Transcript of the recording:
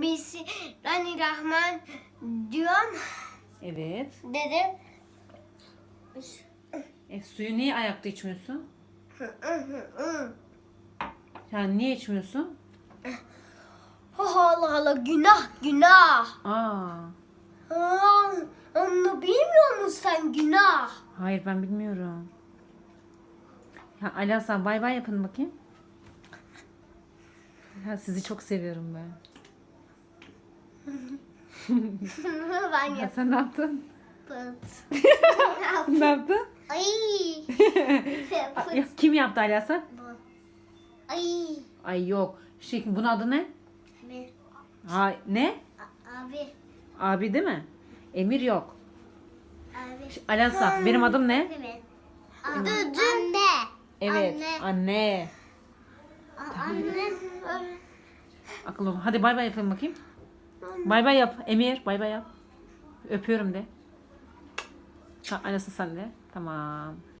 Bismillahirrahman diyorum. Evet. Dedim. E, suyu niye ayakta içmiyorsun? Yani niye içmiyorsun? Allah Allah günah günah. Aa, Aa, Onu bilmiyor musun sen günah? hayır ben bilmiyorum. Ya Ali Hasan bay bay yapın bakayım. Ya sizi çok seviyorum ben. Ben Ya sen ne yaptın? yaptım. ne yaptın? Ay. Ya, kim yaptı Ali Hasan? Ay. Ay yok. Şey, bunun adı ne? Abi. Ha, ne? Abi. Abi değil mi? Emir yok. Abi. Ali Hasan benim adım ne? Evet. Anne. Evet. Anne. Anne. Anne. Akıllı. Hadi bay bay yapayım bakayım. Bay bay yap. Emir bay bay yap. Öpüyorum de. Ha, annesi sen de. Tamam.